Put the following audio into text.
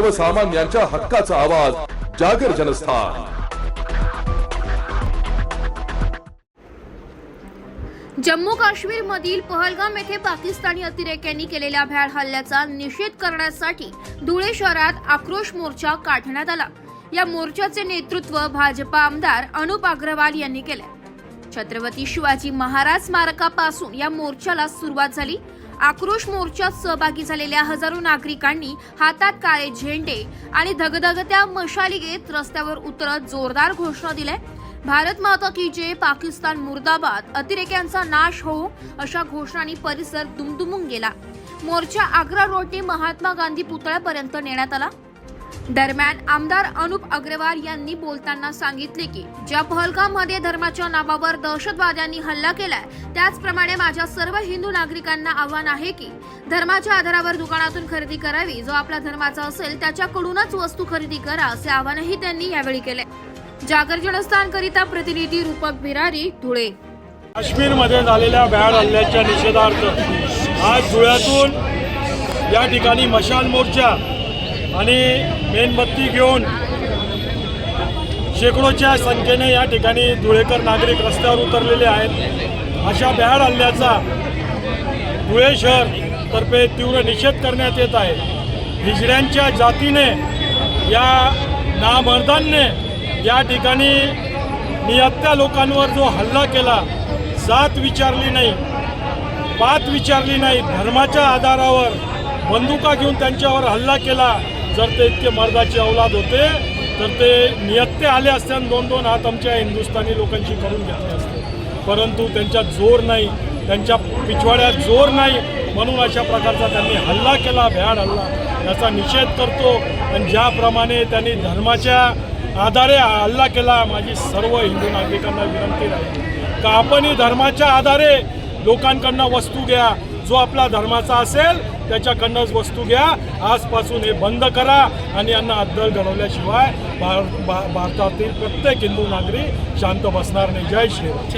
सर्वसामान्यांच्या हक्काचा आवाज जागर जनस्थान. जम्मू काश्मीर मधील पहलगाम येथे पाकिस्तानी अतिरेक्यांनी केलेल्या भ्याड हल्ल्याचा निषेध करण्यासाठी धुळे शहरात आक्रोश मोर्चा काढण्यात आला. या मोर्चाचे नेतृत्व भाजपा आमदार अनुप अग्रवाल यांनी केले. छत्रपती शिवाजी महाराज स्मारकापासून या मोर्चाला सुरुवात झाली. आक्रोश मोर्चात सहभागी झालेल्या हजारो नागरिकांनी हातात काळे झेंडे आणि धगधगत्या मशाली घेत रस्त्यावर उतरत जोरदार घोषणा दिल्या. भारत माता की जय पाकिस्तान मुर्दाबाद अतिरेक्यांचा नाश हो अशा घोषणांनी परिसर दुमदुमून गेला. मोर्चा आग्रा रोडने महात्मा गांधी पुतळ्यापर्यंत नेण्यात आला. दरम्यान आमदार अनुप अग्रवाल यांनी बोलताना सांगितले की ज्या पहलगाममध्ये धर्माच्या नावावर दहशतवाद्यांनी हल्ला केलाय त्याचप्रमाणे माझ्या सर्व हिंदू नागरिकांना आव्हान आहे की धर्माच्या आधारावर दुकानातून खरेदी करावी. जो आपला धर्माचा असेल त्याच्याकडूनच वस्तू खरेदी करा असे आवाहनही त्यांनी यावेळी केले. जागर जनस्थानकरिता प्रतिनिधी रूपक बिरारी धुळे. काश्मीरमध्ये झालेल्या भ्याड हल्ल्याच्या निषेधार्थ आज धुळ्यातून या ठिकाणी मशाल मोर्चा आणि मेणबत्ती घेऊन शेकडोच्या संख्येने या ठिकाणी धुळेकर नागरिक रस्त्यावर उतरलेले आहेत. अशा भ्याड हल्ल्याचा धुळे शहर तर्फे तीव्र निषेध करण्यात येत आहे. हिजड्यांच्या जातीने या नामर्दांनी या ठिकाणी नियत्या लोकांवर जो हल्ला केला जात विचारली नाही पात विचारली नाही धर्माच्या आधारावर बंदुका घेऊन त्यांच्यावर हल्ला केला जर ते इतके मर्दाचे अवलाद होते तर ते नियत्ते आले असते आणि दोन दोन हात आमच्या हिंदुस्थानी लोकांशी करून घेतले असते. परंतु त्यांच्यात जोर नाही त्यांच्या पिछवाड्यात जोर नाही म्हणून अशा प्रकारचा त्यांनी हल्ला केला भ्याड हल्ला. याचा निषेध करतो आणि ज्याप्रमाणे त्यांनी धर्माच्या आधारे हल्ला केला माझी सर्व हिंदू नागरिकांना विनंती राहील का आपणही धर्माच्या आधारे लोकांकडनं वस्तू घ्या. जो आपला धर्माचा असेल त्याच्याकडनंच वस्तू घ्या. आजपासून हे बंद करा आणि यांना अद्दल घडवल्याशिवाय भार भा- भारतातील प्रत्येक हिंदू नागरिक शांत बसणार नाही. जय श्रीराम.